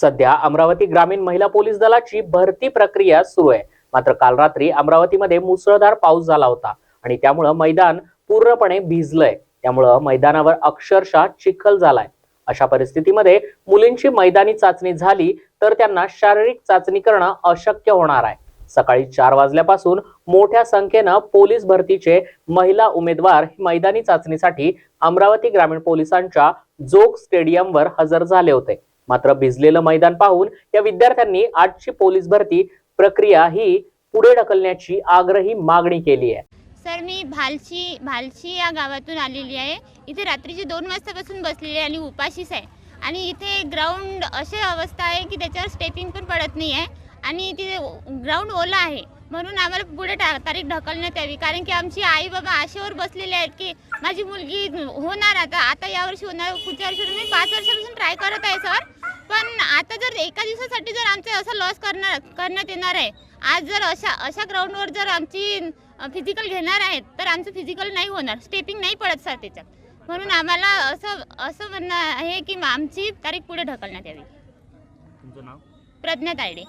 सध्या अमरावती ग्रामीण महिला पोलीस दलाची भरती प्रक्रिया सुरू आहे. मात्र काल रात्री अमरावतीमध्ये मुसळधार पाऊस झाला होता आणि त्यामुळं मैदान पूर्णपणे भिजलंय. त्यामुळं मैदानावर अक्षरशः चिखल झालाय. अशा परिस्थितीमध्ये मुलींची मैदानी चाचणी झाली तर त्यांना शारीरिक चाचणी करणं अशक्य होणार आहे. सकाळी चार वाजल्यापासून मोठ्या संख्येनं पोलीस भरतीचे महिला उमेदवार मैदानी चाचणीसाठी अमरावती ग्रामीण पोलिसांच्या जोग स्टेडियमवर हजर झाले होते. मात्र भिजलेलं मैदान पाहून या विद्यार्थ्यांनी आजची पोलीस भरती प्रक्रिया ही पुढे ढकलण्याची आग्रही मागणी केली आहे. सर मी भालशी भालशी या गावातून आलेली आहे. इथे रात्रीचे दोन वाजतापासून बसलेली आहे आणि उपाशीच आहे. आणि इथे ग्राउंड अशी अवस्था आहे की त्याच्यावर स्टेपिंग पण पडत नाही आहे आणि तिथे ग्राउंड ओला आहे. म्हणून आम्हाला पुढे टा तारीख ढकलण्यात यावी. कारण की आमची आई बाबा आशेवर बसलेले आहेत की माझी मुलगी होणार आता. आता यावर्षी होणार पुढच्या वर्षी मी पाच वर्षापासून ट्राय करत आहे सर. पण आता जर एका दिवसासाठी जर आमचे असं लॉस करणार करण्यात येणार आहे आज जर अशा अशा ग्राउंडवर जर आमची फिजिकल घेणार आहेत तर आमचं फिजिकल नाही होणार स्टेपिंग नाही पडत सर त्याच्यात. म्हणून आम्हाला असं असं म्हणणं आहे की आमची तारीख पुढे ढकलण्यात यावी. तुमचं नाव? प्रज्ञा तायडे.